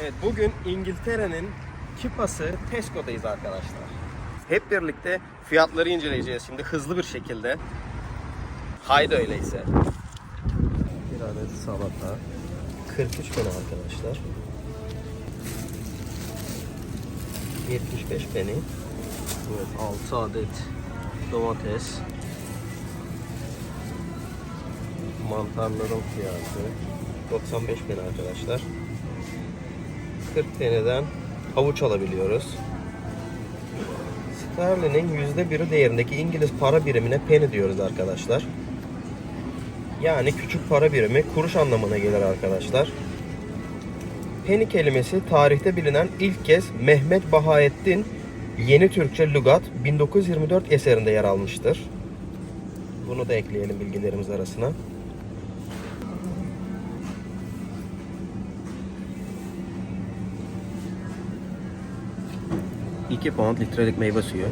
Evet bugün İngiltere'nin Kipası Tesco'dayız arkadaşlar. Hep birlikte fiyatları inceleyeceğiz şimdi hızlı bir şekilde. Haydi öyleyse. Bir adet salata 43 peni arkadaşlar. 75 peni. Evet 6 adet domates. Mantarların fiyatı 95 peni arkadaşlar. 40 peniden havuç alabiliyoruz. Sterlinin %1'i değerindeki İngiliz para birimine penny diyoruz arkadaşlar. Yani küçük para birimi kuruş anlamına gelir arkadaşlar. Penny kelimesi tarihte bilinen ilk kez Mehmet Bahaettin Yeni Türkçe Lugat 1924 eserinde yer almıştır. Bunu da ekleyelim bilgilerimiz arasına. ...2 pound litrelik meyve suyu.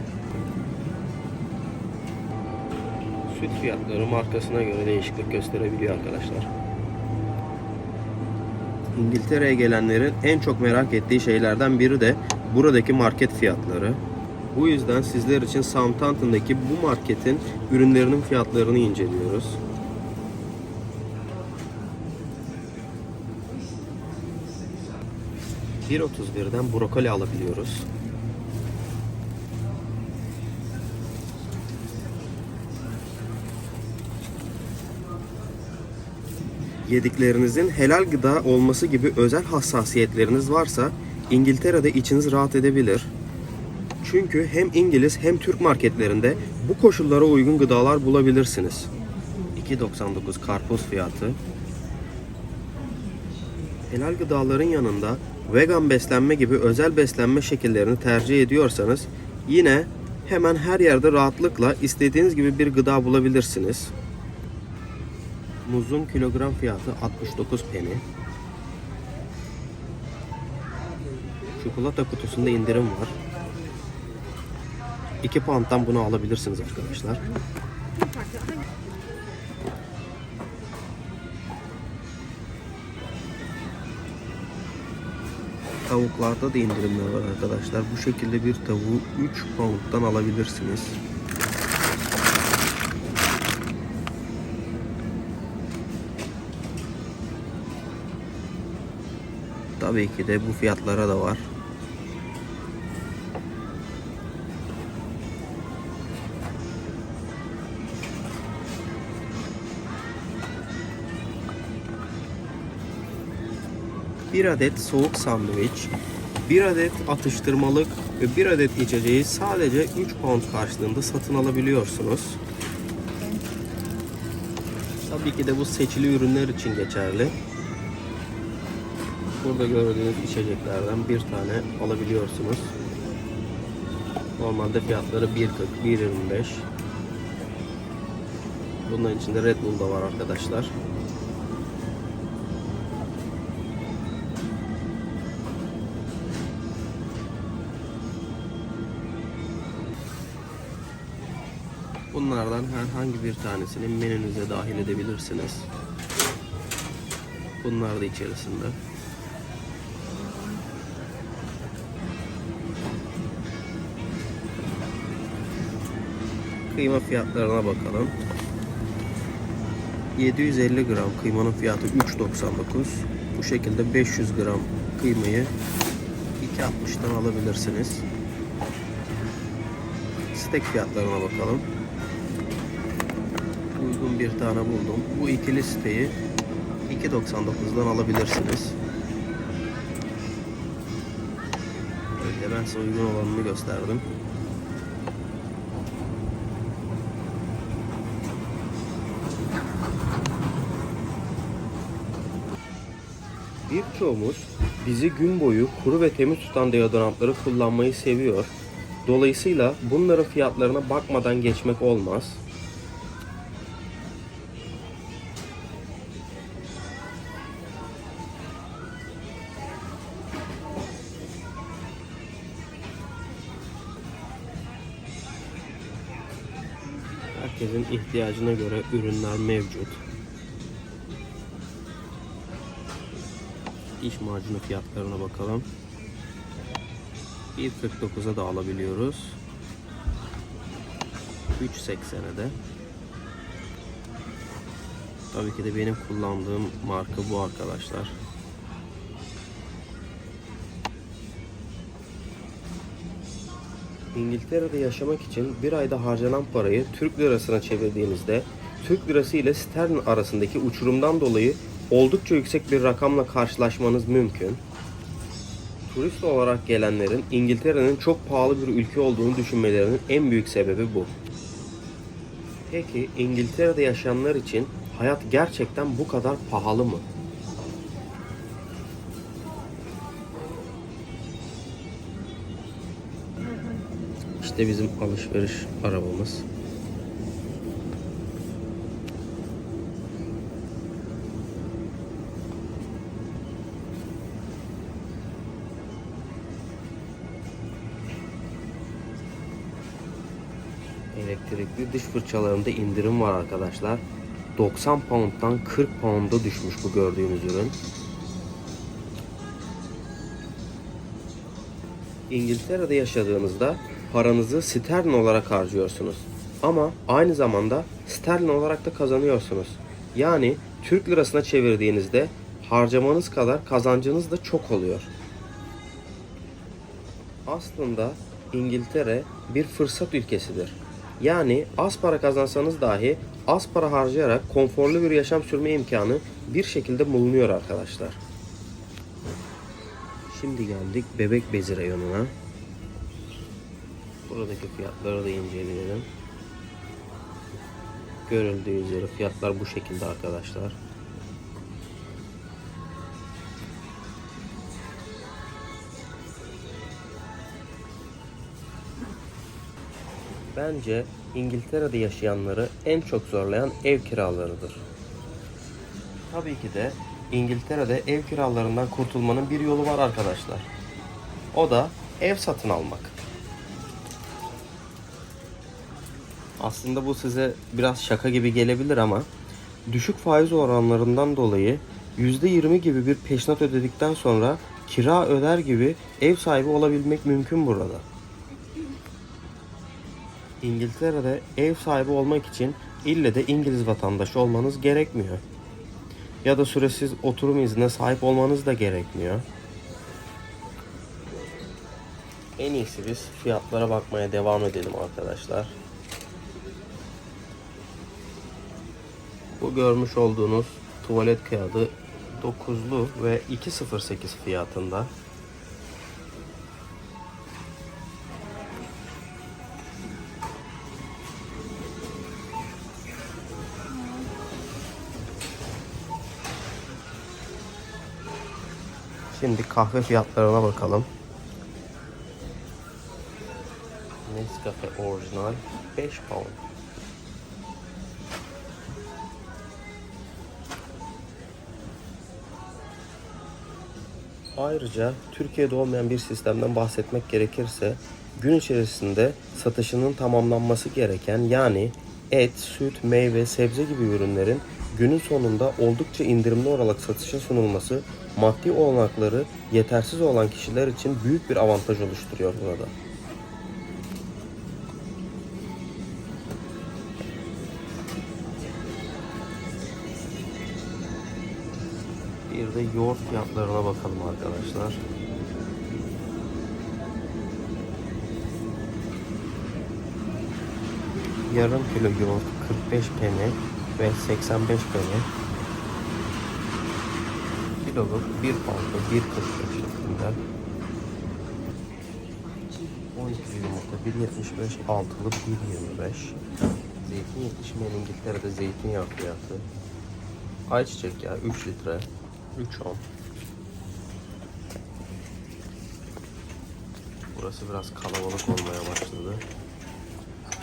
Süt fiyatları markasına göre değişiklik gösterebiliyor arkadaşlar. İngiltere'ye gelenlerin en çok merak ettiği şeylerden biri de buradaki market fiyatları. Bu yüzden sizler için Southampton'daki bu marketin ürünlerinin fiyatlarını inceliyoruz. ...1.31'den brokoli alabiliyoruz. Yediklerinizin helal gıda olması gibi özel hassasiyetleriniz varsa İngiltere'de içiniz rahat edebilir. Çünkü hem İngiliz hem Türk marketlerinde bu koşullara uygun gıdalar bulabilirsiniz. 2.99 karpuz fiyatı. Helal gıdaların yanında vegan beslenme gibi özel beslenme şekillerini tercih ediyorsanız yine hemen her yerde rahatlıkla istediğiniz gibi bir gıda bulabilirsiniz. Muzun kilogram fiyatı 69 peni. Çikolata kutusunda indirim var. 2 pound'dan bunu alabilirsiniz arkadaşlar. Tavuklarda da indirimler var arkadaşlar. Bu şekilde bir tavuğu 3 pound'dan alabilirsiniz. Tabii ki de bu fiyatlara da var. Bir adet soğuk sandviç, bir adet atıştırmalık ve bir adet içeceği sadece 3 pound karşılığında satın alabiliyorsunuz. Tabii ki de bu seçili ürünler için geçerli. Burada gördüğünüz içeceklerden bir tane alabiliyorsunuz. Normalde fiyatları 1.40, 1.25. Bunların içinde Red Bull da var arkadaşlar. Bunlardan herhangi bir tanesini menünüze dahil edebilirsiniz. Bunlar da içerisinde. Kıyma fiyatlarına bakalım. 750 gram kıymanın fiyatı 3.99. Bu şekilde 500 gram kıymayı 2.60'dan alabilirsiniz. Steak fiyatlarına bakalım. Uygun bir tane buldum. Bu ikili steak'i 2.99'dan alabilirsiniz. Böyle ben size uygun olanını gösterdim. Birçoğumuz bizi gün boyu kuru ve temiz tutan deodorantları kullanmayı seviyor. Dolayısıyla bunların fiyatlarına bakmadan geçmek olmaz. Herkesin ihtiyacına göre ürünler mevcut. Diş macunu fiyatlarına bakalım. 1.49'a da alabiliyoruz. 3.80'e de. Tabii ki de benim kullandığım marka bu arkadaşlar. İngiltere'de yaşamak için bir ayda harcanan parayı Türk lirasına çevirdiğinizde Türk lirası ile sterlin arasındaki uçurumdan dolayı oldukça yüksek bir rakamla karşılaşmanız mümkün. Turist olarak gelenlerin İngiltere'nin çok pahalı bir ülke olduğunu düşünmelerinin en büyük sebebi bu. Peki İngiltere'de yaşayanlar için hayat gerçekten bu kadar pahalı mı? İşte bizim alışveriş arabamız. Elektrikli diş fırçalarında indirim var arkadaşlar. 90 pound'dan 40 pound'a düşmüş bu gördüğünüz ürün. İngiltere'de yaşadığınızda paranızı sterlin olarak harcıyorsunuz. Ama aynı zamanda sterlin olarak da kazanıyorsunuz. Yani Türk lirasına çevirdiğinizde harcamanız kadar kazancınız da çok oluyor. Aslında İngiltere bir fırsat ülkesidir. Yani az para kazansanız dahi az para harcayarak konforlu bir yaşam sürme imkanı bir şekilde bulunuyor arkadaşlar. Şimdi geldik bebek bezi reyonuna. Buradaki fiyatları da inceleyelim. Görüldüğü üzere fiyatlar bu şekilde arkadaşlar. Bence İngiltere'de yaşayanları en çok zorlayan ev kiralarıdır. Tabii ki de İngiltere'de ev kiralarından kurtulmanın bir yolu var arkadaşlar. O da ev satın almak. Aslında bu size biraz şaka gibi gelebilir ama düşük faiz oranlarından dolayı %20 gibi bir peşinat ödedikten sonra kira öder gibi ev sahibi olabilmek mümkün burada. İngiltere'de ev sahibi olmak için ille de İngiliz vatandaşı olmanız gerekmiyor. Ya da süresiz oturum iznine sahip olmanız da gerekmiyor. En iyisi biz fiyatlara bakmaya devam edelim arkadaşlar. Bu görmüş olduğunuz tuvalet kağıdı 9'lu ve 2.08 fiyatında. Şimdi kahve fiyatlarına bakalım. Nescafe orijinal 5 pound. Ayrıca Türkiye'de olmayan bir sistemden bahsetmek gerekirse gün içerisinde satışının tamamlanması gereken yani et, süt, meyve, sebze gibi ürünlerin günün sonunda oldukça indirimli olarak satışa sunulması maddi olanakları yetersiz olan kişiler için büyük bir avantaj oluşturuyor burada. Bir de yoğurt fiyatlarına bakalım arkadaşlar. Yarım kilo yoğurt 45 peni ve 85 peni. Kiloluk 1 pound'da 1.45 şeklinde. 12 yumurta 1.75 altılı 1.25 Zeytin yetişmeyen İngiltere'de zeytinyağı fiyatı Ayçiçek yağı 3 litre 3.10 Burası biraz kalabalık olmaya başladı.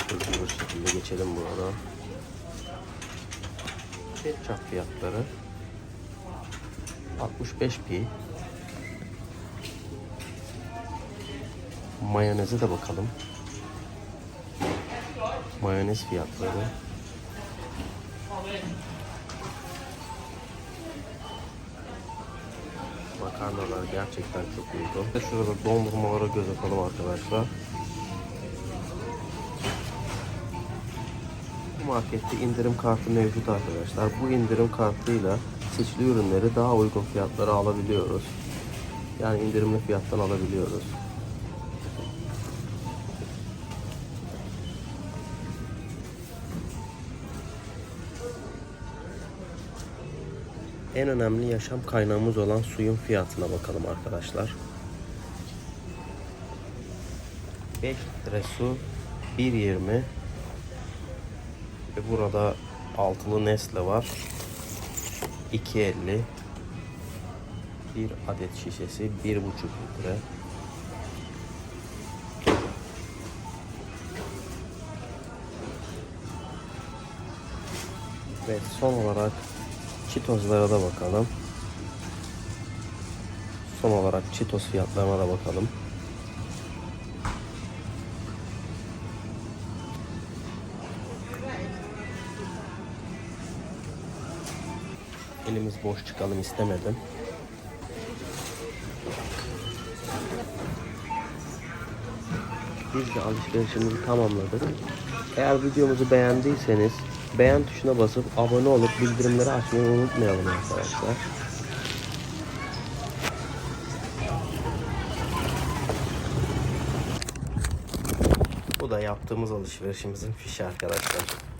Hızlı bir şekilde geçelim burada. Ketçap fiyatları 65 pi. Mayoneze de bakalım. Mayonez fiyatları. Makarnalar gerçekten çok uygun. Şurada dondurmalara göz atalım arkadaşlar. Markette indirim kartı mevcut arkadaşlar. Bu indirim kartıyla seçili ürünleri daha uygun fiyatlara alabiliyoruz. Yani indirimli fiyattan alabiliyoruz. En önemli yaşam kaynağımız olan suyun fiyatına bakalım arkadaşlar. 5 litre su 1.20 ve burada altılı Nesle var. 2.50 bir adet şişesi 1.5 litre. Ve son olarak Çitozlara da bakalım. Son olarak Çitos fiyatlarına da bakalım. Elimiz boş çıkalım istemedim. Biz de alışverişimizi tamamladık. Eğer videomuzu beğendiyseniz beğen tuşuna basıp abone olup bildirimleri açmayı unutmayalım arkadaşlar. Bu da yaptığımız alışverişimizin fişi arkadaşlar.